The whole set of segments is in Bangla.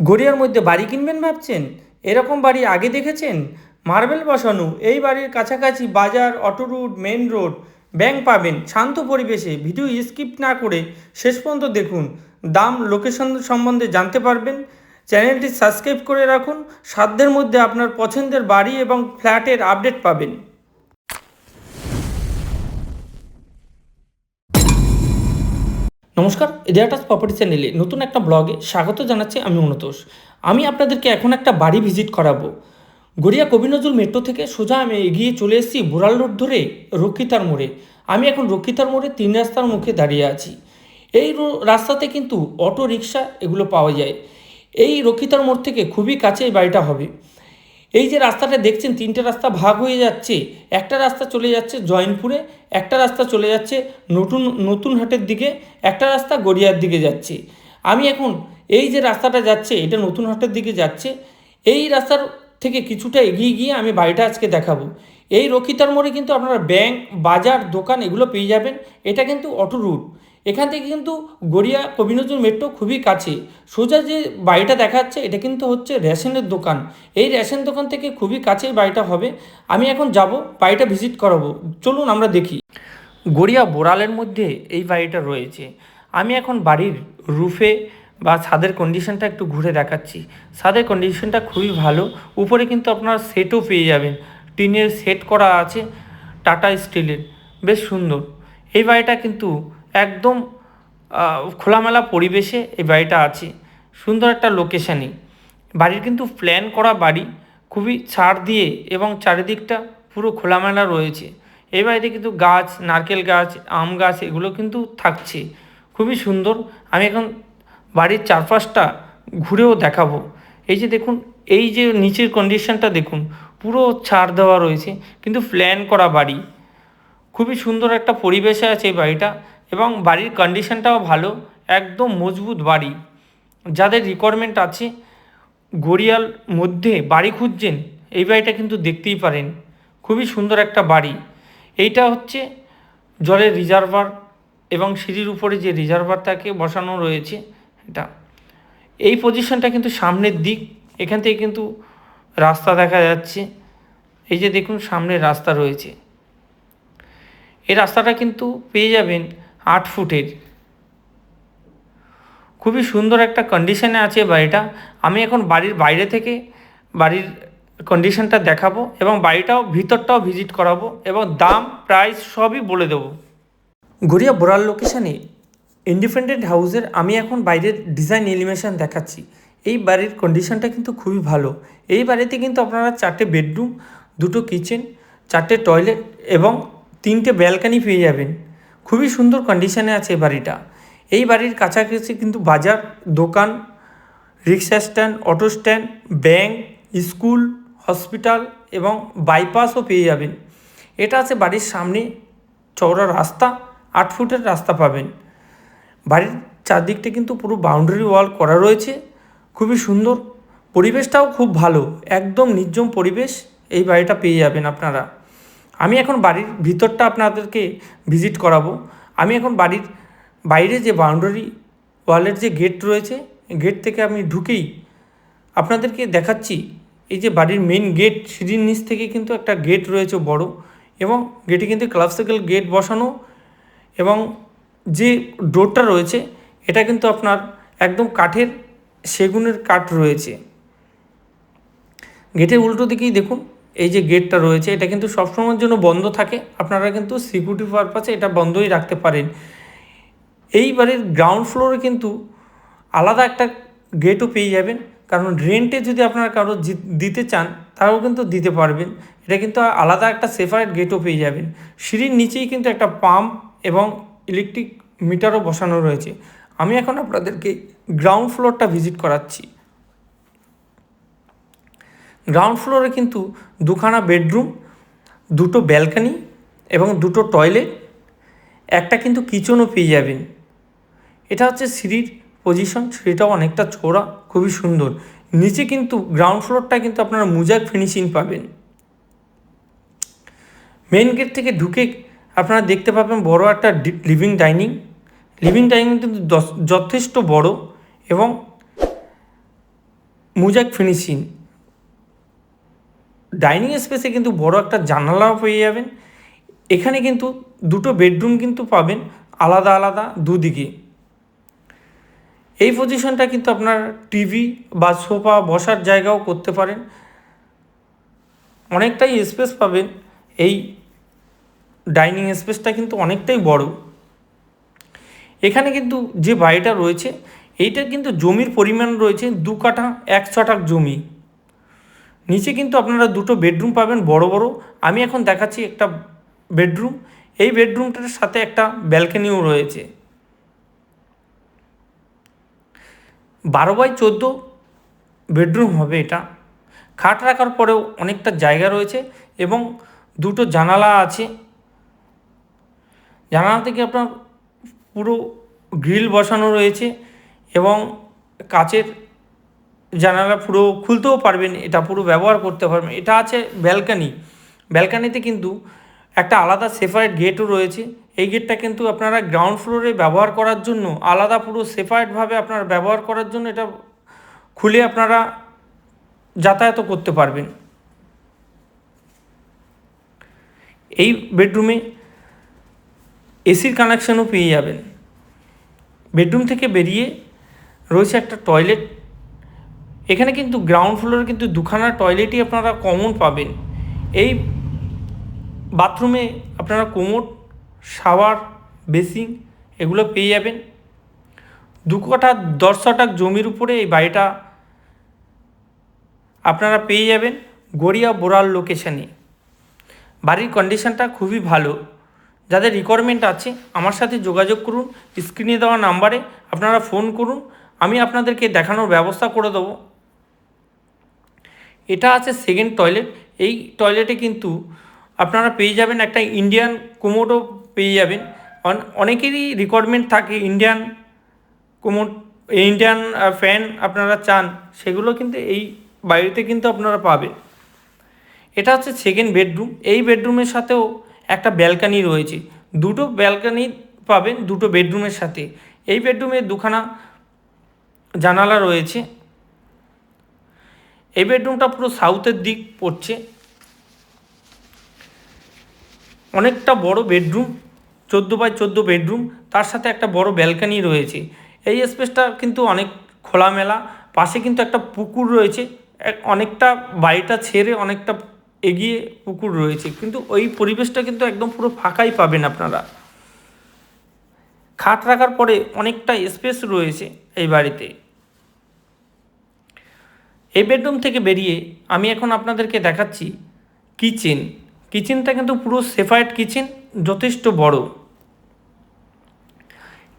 গড়িয়ার মধ্যে বাড়ি কিনবেন ভাবছেন? এরকম বাড়ি আগে দেখেছেন? মার্বেল বসানো, এই বাড়ির কাছাকাছি বাজার, auto route main road, bank পাবেন, শান্ত পরিবেশে। ভিডিও স্কিপ না করে শেষ পর্যন্ত দেখুন। দাম, লোকেশন সম্বন্ধে জানতে পারবেন। চ্যানেলটি সাবস্ক্রাইব করে রাখুন। সাধ্যের মধ্যে আপনার পছন্দের বাড়ি এবং ফ্ল্যাটের আপডেট পাবেন। নমস্কার ইডিয়াটাস প্রপার্টি চ্যানেলে নতুন একটা ব্লগে স্বাগত জানাচ্ছি আমি অনুতোষ। আমি আপনাদেরকে এখন একটা বাড়ি ভিজিট করাবো। গড়িয়া কবি নজরুল মেট্রো থেকে সোজা আমি এগিয়ে চলে এসেছি বোরাল রোড ধরে রক্ষিতার মোড়ে। আমি এখন রক্ষিতার মোড়ে তিন রাস্তার মুখে দাঁড়িয়ে আছি। এই রাস্তাতে কিন্তু অটো রিক্সা এগুলো পাওয়া যায়। এই রক্ষিতার মোড় থেকে খুবই কাছে এই বাড়িটা হবে। এই যে রাস্তাটা দেখছেন, তিনটে রাস্তা ভাগ হয়ে যাচ্ছে। একটা রাস্তা চলে যাচ্ছে জয়নপুরে, একটা রাস্তা চলে যাচ্ছে নতুন নতুন হাটের দিকে, একটা রাস্তা গড়িয়ার দিকে যাচ্ছে। আমি এখন এই যে রাস্তাটা যাচ্ছে, এটা নতুন হাটের দিকে যাচ্ছে, এই রাস্তার থেকে কিছুটা এগিয়ে গিয়ে আমি বাড়িটা আজকে দেখাবো। এই রক্ষিতার মোড়ে কিন্তু আপনারা ব্যাংক, বাজার, দোকান এগুলো পেয়ে যাবেন। এটা কিন্তু অটো রুট। এখান থেকে কিন্তু গড়িয়া কবি নজরুল মেট্রো খুবই কাছে। সোজা যে বাড়িটা দেখা যাচ্ছে এটা কিন্তু হচ্ছে রেশনের দোকান। এই রেশন দোকান থেকে খুবই কাছেই বাড়িটা হবে। আমি এখন যাব, বাড়িটা ভিজিট করাবো। চলুন আমরা দেখি। গড়িয়া বোরালের মধ্যে এই বাড়িটা রয়েছে। আমি এখন বাড়ির রুফে বা ছাদের কন্ডিশনটা একটু ঘুরে দেখাচ্ছি। ছাদের কন্ডিশনটা খুবই ভালো। উপরে কিন্তু আপনার সেটও পেয়ে যাবেন। টিনের সেট করা আছে, টাটা স্টিলের। বেশ সুন্দর। এই বাড়িটা কিন্তু একদম খোলামেলা পরিবেশে এই বাড়িটা আছে। সুন্দর একটা লোকেশানে বাড়ির কিন্তু প্ল্যান করা বাড়ি, খুবই ছাড় দিয়ে এবং চারিদিকটা পুরো খোলামেলা রয়েছে। এই বাড়িতে কিন্তু গাছ, নারকেল গাছ, আম গাছ, এগুলো কিন্তু থাকছে। খুবই সুন্দর। আমি এখন বাড়ির চারপাশটা ঘুরেও দেখাবো। এই যে দেখুন, এই যে নিচের কন্ডিশনটা দেখুন, পুরো ছাড় দেওয়া রয়েছে। কিন্তু প্ল্যান করা বাড়ি। খুবই সুন্দর একটা পরিবেশে আছে এই বাড়িটা। এবং বাড়ির কন্ডিশনটাও ভালো, একদম মজবুত বাড়ি। যাদের রিকোয়ারমেন্ট আছে, গড়িয়াল মধ্যে বাড়ি খুঁজছেন, এই বাড়িটা কিন্তু দেখতেই পারেন। খুবই সুন্দর একটা বাড়ি। এইটা হচ্ছে জলের রিজার্ভার এবং সিঁড়ির উপরে যে রিজার্ভারটাকে বসানো রয়েছে, এটা। এই পজিশনটা কিন্তু সামনের দিক, এখান থেকে কিন্তু রাস্তা দেখা যাচ্ছে। এই যে দেখুন সামনে রাস্তা রয়েছে। এই রাস্তাটা কিন্তু পেয়ে যাবেন আট ফুটের। খুবই সুন্দর একটা কন্ডিশনে আছে বাড়িটা। আমি এখন বাড়ির বাইরে থেকে বাড়ির কন্ডিশনটা দেখাবো এবং বাড়িটাও ভিতরটাও ভিজিট করাবো এবং দাম প্রাইস সবই বলে দেবো। গড়িয়া বোরাল লোকেশানে ইন্ডিপেন্ডেন্ট হাউসের আমি এখন বাইরের ডিজাইন এলিমেশন দেখাচ্ছি। এই বাড়ির কন্ডিশনটা কিন্তু খুবই ভালো। এই বাড়িতে কিন্তু আপনারা চারটে বেডরুম দুটো কিচেন চারটে টয়লেট এবং তিনটে ব্যালকানি পেয়ে যাবেন। খুবই সুন্দর কন্ডিশনে আছে এই বাড়িটা। এই বাড়ির কাছাকাছি কিন্তু বাজার, দোকান, rickshaw stand auto stand bank school hospital এবং বাইপাসও পেয়ে যাবেন। এটা আছে বাড়ির সামনে চওড়া রাস্তা, আট ফুটের রাস্তা পাবেন। বাড়ির চারদিকটা কিন্তু পুরো বাউন্ডারি ওয়াল করা রয়েছে, খুবই সুন্দর। পরিবেশটাও খুব ভালো, একদম নির্জম পরিবেশ এই বাড়িটা পেয়ে যাবেন আপনারা। আমি এখন বাড়ির ভিতরটা আপনাদেরকে ভিজিট করাবো। আমি এখন বাড়ির বাইরে যে বাউন্ডারি ওয়ালের যে গেট রয়েছে গেট থেকে আমি ঢুকেই আপনাদেরকে দেখাচ্ছি, এই যে বাড়ির মেন গেট সিঁড়ির নিচ থেকে কিন্তু একটা গেট রয়েছে বড় এবং গেটে কিন্তু ক্লাবসাইকেল গেট বসানো এবং যে ডোরটা রয়েছে, এটা কিন্তু আপনার একদম কাঠের সেগুনের কাঠ রয়েছে। গেটের উল্টো দিকেই দেখুন এই যে গেটটা রয়েছে, এটা কিন্তু সবসময়ের জন্য বন্ধ থাকে। আপনারা কিন্তু সিকিউরিটি পারপাসে এটা বন্ধই রাখতে পারেন। এই বাড়ির গ্রাউন্ড ফ্লোরে কিন্তু আলাদা একটা গেটও পেয়ে যাবেন। কারণ রেন্টে যদি আপনারা কারও দিতে চান, তারাও কিন্তু দিতে পারবেন। এটা কিন্তু আলাদা একটা সেপারেট গেটও পেয়ে যাবেন। সিঁড়ির নিচেই কিন্তু একটা পাম্প এবং ইলেকট্রিক মিটারও বসানো রয়েছে। আমি এখন আপনাদেরকে গ্রাউন্ড ফ্লোরটা ভিজিট করাচ্ছি। গ্রাউন্ড ফ্লোরে কিন্তু দুখানা বেডরুম দুটো ব্যালকানি এবং দুটো টয়লেট একটা কিন্তু কিচেনও পেয়ে যাবেন। এটা হচ্ছে সিঁড়ির পজিশন সিঁড়িটাও অনেকটা চওড়া, খুবই সুন্দর। নিচে কিন্তু গ্রাউন্ড ফ্লোরটা কিন্তু আপনারা মুজাক ফিনিশিং পাবেন। মেন গেট থেকে ঢুকে আপনারা দেখতে পাবেন বড় একটা লিভিং ডাইনিং লিভিং ডাইনিং কিন্তু যথেষ্ট বড় এবং মুজাক ফিনিশিং ডাইনিং স্পেসে কিন্তু বড় একটা জানালাও পেয়ে যাবেন। এখানে কিন্তু দুটো বেডরুম কিন্তু পাবেন আলাদা আলাদা দুদিকে। এই পজিশনটা কিন্তু আপনার টিভি বা সোফা বসার জায়গাও করতে পারেন। অনেকটাই স্পেস পাবেন। এই ডাইনিং স্পেসটা কিন্তু অনেকটাই বড়। এখানে কিন্তু যে বাড়িটা রয়েছে এইটা কিন্তু জমির পরিমাণ রয়েছে দু কাঠা এক ছটাক জমি। নিচে কিন্তু আপনারা দুটো বেডরুম পাবেন, বড় বড়। আমি এখন দেখাচ্ছি একটা বেডরুম এই বেডরুমটার সাথে একটা ব্যালকনিও রয়েছে। বারো বাই চোদ্দ বেডরুম হবে এটা। খাট রাখার পরেও অনেকটা জায়গা রয়েছে এবং দুটো জানালা আছে। জানালা থেকে আপনার পুরো গ্রিল বসানো রয়েছে এবং কাচের জানালা পুরো খুলতেও পারবেন, এটা পুরো ব্যবহার করতে পারবেন। এটা আছে ব্যালকানি। ব্যালকানিতে কিন্তু একটা আলাদা সেপারেট গেটও রয়েছে। এই গেটটা কিন্তু আপনারা গ্রাউন্ড ফ্লোরে ব্যবহার করার জন্য, আলাদা পুরো সেপারেটভাবে আপনারা ব্যবহার করার জন্য এটা খুলে আপনারা যাতায়াতও করতে পারবেন। এই বেডরুমে এসির কানেকশানও পেয়ে যাবেন। বেডরুম থেকে বেরিয়ে রয়েছে একটা টয়লেট এখানে কিন্তু গ্রাউন্ড ফ্লোরে কিন্তু দুখানা টয়লেটই আপনারা কমন পাবেন। এই বাথরুমে আপনারা কোমোড শাওয়ার বেসিং এগুলো পেয়ে যাবেন। দু কাঠা দশ শতাক জমির উপরে এই বাড়িটা আপনারা পেয়ে যাবেন গড়িয়া বোরাল লোকেশানে বাড়ির কন্ডিশনটা খুবই ভালো। যাদের রিকোয়ারমেন্ট আছে, আমার সাথে যোগাযোগ করুন স্ক্রিনে দেওয়া নাম্বারে আপনারা ফোন করুন, আমি আপনাদেরকে দেখানোর ব্যবস্থা করে দেবো। এটা আছে সেকেন্ড টয়লেট এই টয়লেটে কিন্তু আপনারা পেয়ে যাবেন একটা ইন্ডিয়ান কোমোডও পেয়ে যাবেন। অনেকেরই রিকোয়ারমেন্ট থাকে ইন্ডিয়ান কোমোড ইন্ডিয়ান ফ্যান আপনারা চান, সেগুলো কিন্তু এই বাড়িতে কিন্তু আপনারা পাবেন। এটা হচ্ছে সেকেন্ড বেডরুম এই বেডরুমের সাথেও একটা ব্যালকানি রয়েছে। দুটো ব্যালকানি পাবেন, দুটো বেডরুমের সাথে। এই বেডরুমে দুখানা জানালা রয়েছে। এই বেডরুমটা পুরো সাউথের দিক পড়ছে। অনেকটা বড় বেডরুম চোদ্দ বাই চোদ্দ বেডরুম তার সাথে একটা বড় ব্যালকানি রয়েছে। এই স্পেসটা কিন্তু অনেক খোলামেলা, পাশে কিন্তু একটা পুকুর রয়েছে। অনেকটা বাড়িটা ছেড়ে অনেকটা এগিয়ে পুকুর রয়েছে। কিন্তু ওই পরিবেশটা কিন্তু একদম পুরো ফাঁকাই পাবেন আপনারা। খাট রাখার পরে অনেকটা স্পেস রয়েছে এই বাড়িতে। এই বেডরুম থেকে বেরিয়ে আমি এখন আপনাদেরকে দেখাচ্ছি কিচেন কিচেনটা কিন্তু পুরো সেপারেট কিচেন যথেষ্ট বড়।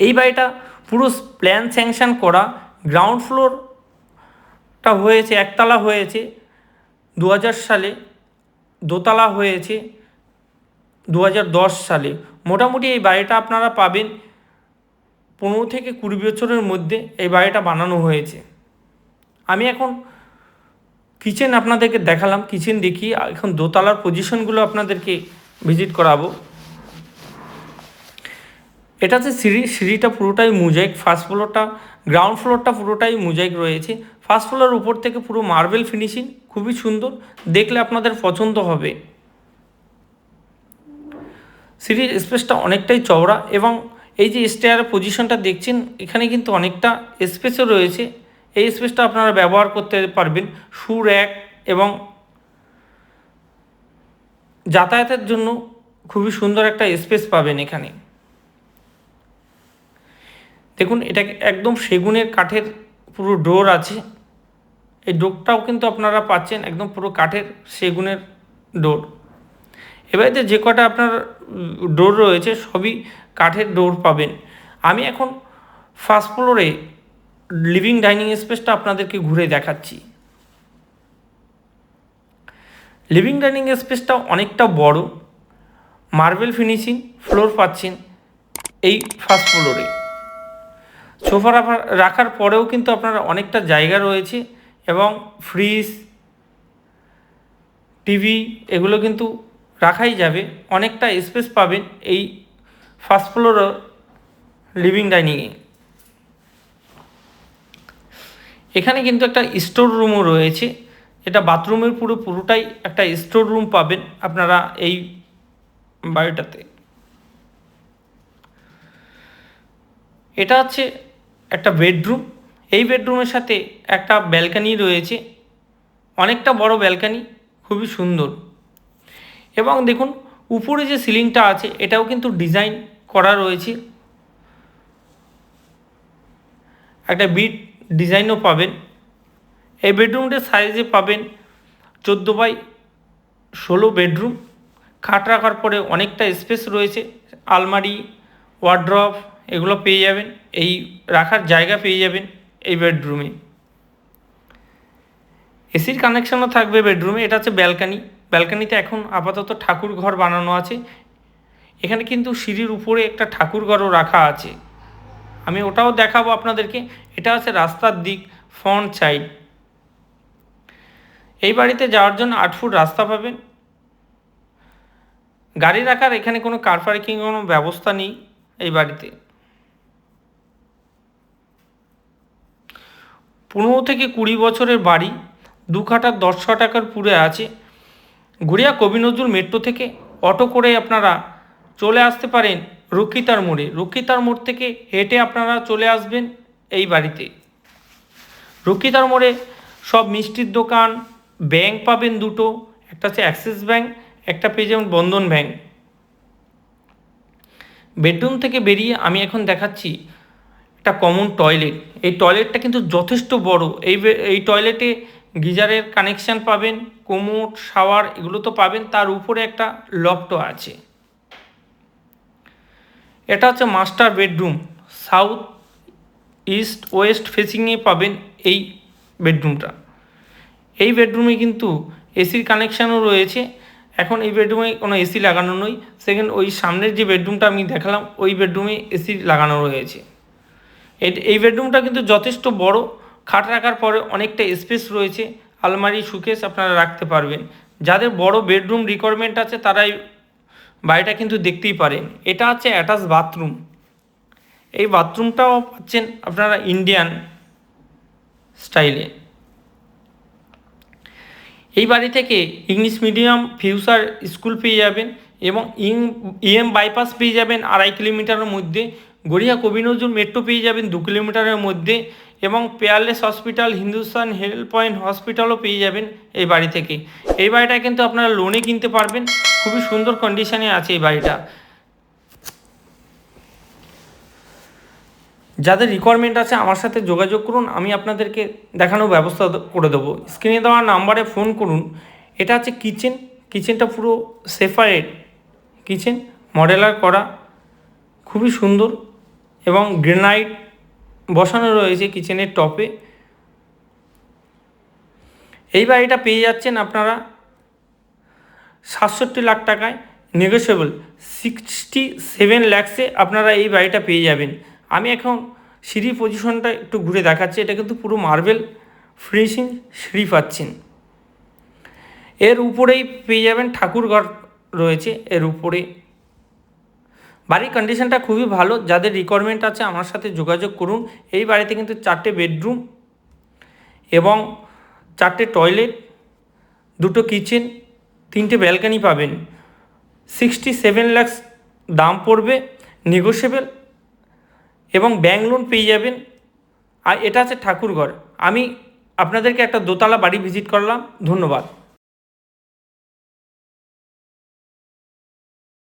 এই বাড়িটা পুরো প্ল্যান স্যাংশন করা গ্রাউন্ড ফ্লোরটা হয়েছে, একতলা হয়েছে দু হাজার সালে দোতলা হয়েছে দু হাজার দশ সালে। মোটামুটি এই বাড়িটা আপনারা পাবেন পনেরো থেকে কুড়ি বছরের মধ্যে এই বাড়িটা বানানো হয়েছে। আমি এখন কিচেন আপনাদেরকে দেখালাম কিচেন দেখি এখন দোতলার পজিশনগুলো আপনাদেরকে ভিজিট করাবো। এটা হচ্ছে সিঁড়ি, সিঁড়িটা পুরোটাই মুজাইক ফার্স্ট ফ্লোরটা গ্রাউন্ড ফ্লোরটা পুরোটাই মুজাইক রয়েছে। ফার্স্ট ফ্লোরের উপর থেকে পুরো মার্বেল ফিনিশিং খুবই সুন্দর, দেখলে আপনাদের পছন্দ হবে। সিঁড়ির স্পেসটা অনেকটাই চওড়া এবং এই যে স্টেয়ারের পজিশনটা দেখছেন, এখানে কিন্তু অনেকটা স্পেসও রয়েছে। এই স্পেসটা আপনারা ব্যবহার করতে পারবেন শু র্যাক এবং যাতায়াতের জন্য খুবই সুন্দর একটা স্পেস পাবেন এখানে। দেখুন, এটা একদম সেগুনের কাঠের পুরো ডোর আছে। এই ডোরটাও কিন্তু আপনারা পাচ্ছেন একদম পুরো কাঠের সেগুনের ডোর। এবারে যে কটা আপনার ডোর রয়েছে, সবই কাঠের ডোর পাবেন। আমি এখন ফার্স্ট ফ্লোরে লিভিং ডাইনিং স্পেসটা আপনাদেরকে ঘুরে দেখাচ্ছি। লিভিং ডাইনিং স্পেসটা অনেকটা বড়। মার্বেল ফিনিশিং ফ্লোর পাচ্ছেন এই ফার্স্ট ফ্লোরে সোফা রাখার পরেও কিন্তু আপনার অনেকটা জায়গা রয়েছে এবং ফ্রিজ টিভি এগুলো কিন্তু রাখাই যাবে। অনেকটা স্পেস পাবেন এই ফার্স্ট ফ্লোর লিভিং ডাইনিংয়ে এখানে কিন্তু একটা স্টোর রুমও রয়েছে। এটা বাথরুমের পুরো, পুরোটাই একটা স্টোর রুম পাবেন আপনারা এই বাড়িটাতে। এটা হচ্ছে একটা বেডরুম এই বেডরুমের সাথে একটা ব্যালকানি রয়েছে। অনেকটা বড় ব্যালকানি খুবই সুন্দর। এবং দেখুন, উপরে যে সিলিংটা আছে, এটাও কিন্তু ডিজাইন করা রয়েছে। একটা বিট ডিজাইনও পাবেন। এই বেডরুমটার সাইজে পাবেন চোদ্দ বাই ষোলো বেডরুম। খাট রাখার পরে অনেকটা স্পেস রয়েছে। আলমারি ওয়ার্ড্রপ এগুলো পেয়ে যাবেন। এই রাখার জায়গা পেয়ে যাবেন এই বেডরুমে। এসির কানেকশনও থাকবে বেডরুমে। এটা হচ্ছে ব্যালকানি। ব্যালকানিতে এখন আপাতত ঠাকুর ঘর বানানো আছে। এখানে কিন্তু সিঁড়ির উপরে একটা ঠাকুর ঘরও রাখা আছে। আমি ওটাও দেখাবো আপনাদেরকে। এটা আছে রাস্তার দিক ফ্রন্ট সাইড এই বাড়িতে যাওয়ার জন্য আট ফুট রাস্তা পাবেন। গাড়ি রাখার এখানে কোনো কার পার্কিং কোনো ব্যবস্থা নেই এই বাড়িতে। পনেরো থেকে কুড়ি বছরের বাড়ি, দু কাঠার দশশো টাকার পুরে আছে। গড়িয়া কবি নজরুল মেট্রো থেকে অটো করে আপনারা চলে আসতে পারেন। রক্ষিতার মোড়ে। রক্ষিতার মোড় থেকে হেঁটে আপনারা চলে আসবেন এই বাড়িতে। রক্ষিতার মোড়ে সব মিষ্টির দোকান, ব্যাংক পাবেন দুটো। একটা হচ্ছে অ্যাক্সিস ব্যাংক, একটা পেয়ে যাবেন বন্ধন ব্যাংক। বেডরুম থেকে বেরিয়ে আমি এখন দেখাচ্ছি একটা কমন টয়লেট। এই টয়লেটটা কিন্তু যথেষ্ট বড়। এই এই টয়লেটে গিজারের কানেকশান পাবেন কোমোড শাওয়ার এগুলো তো পাবেন। তার উপরে একটা লকটো আছে। এটা হচ্ছে master bedroom south east west ফেসিংয়ে পাবেন এই বেডরুমটা এই বেডরুমে কিন্তু এসির কানেকশানও রয়েছে। এখন এই বেডরুমে কোনো এসি লাগানো নয়। সেকেন্ড ওই সামনের যে বেডরুমটা আমি দেখালাম, ওই বেডরুমে এসি লাগানো রয়েছে। এই- এই বেডরুমটা কিন্তু যথেষ্ট বড়। খাট রাখার পরে অনেকটা স্পেস রয়েছে। আলমারি সুকেস আপনারা রাখতে পারবেন। যাদের বড় বেডরুম রিকোয়ারমেন্ট আছে, তারাই বাড়িটা কিন্তু দেখতেই পারেন। এটা হচ্ছে অ্যাটাচ বাথরুম এই বাথরুমটাও পাচ্ছেন আপনারা ইন্ডিয়ান স্টাইলে এই বাড়ি থেকে ইংলিশ মিডিয়াম ফিউচার স্কুল পেয়ে যাবেন এবং ইং ইএম বাইপাস পেয়ে যাবেন আড়াই কিলোমিটারের মধ্যে। গড়িয়া কবি নজরুল মেট্রো পেয়ে যাবেন দু কিলোমিটারের মধ্যে এবং Peerless hospital Hindustan health point হসপিটালও পেয়ে যাবেন এই বাড়ি থেকে। এই বাড়িটা কিন্তু আপনারা লোনে কিনতে পারবেন। খুবই সুন্দর কন্ডিশনে আছে এই বাড়িটা। যাদের রিকোয়ারমেন্ট আছে আমার সাথে যোগাযোগ করুন, আমি আপনাদেরকে দেখানোর ব্যবস্থা করে দেবো। স্ক্রিনে দেওয়া নাম্বারে ফোন করুন। এটা হচ্ছে কিচেন কিচেনটা পুরো সেপারেট কিচেন মডেলার করা। খুবই সুন্দর। এবং গ্রেনাইট বসানো রয়েছে কিচেনের টপে এই বাড়িটা পেয়ে যাচ্ছেন আপনারা সাতষট্টি লাখ টাকায় নেগোসিয়েবল সিক্সটি সেভেন ল্যাক্সে আপনারা এই বাড়িটা পেয়ে যাবেন। আমি এখন সিঁড়ি পজিশনটা একটু ঘুরে দেখাচ্ছি, এটা কিন্তু পুরো মার্বেল ফিনিশিং সিঁড়ি পাচ্ছেন। এর উপরেই পেয়ে যাবেন ঠাকুর ঘর রয়েছে, এর উপরে। বাড়ির কন্ডিশনটা খুবই ভালো, যাদের রিকোয়ারমেন্ট আছে আমার সাথে যোগাযোগ করুন। এই বাড়িতে কিন্তু চারটে বেডরুম এবং চারটে টয়লেট দুটো কিচেন তিনটে ব্যালকানি পাবেন। সিক্সটি সেভেন ল্যাক্স দাম পড়বে নেগোসিয়েবল এবং ব্যাঙ্ক লোন পেয়ে যাবেন। আর এটা আছে ঠাকুরঘর। আমি আপনাদেরকে একটা দোতলা বাড়ি ভিজিট করলাম। ধন্যবাদ।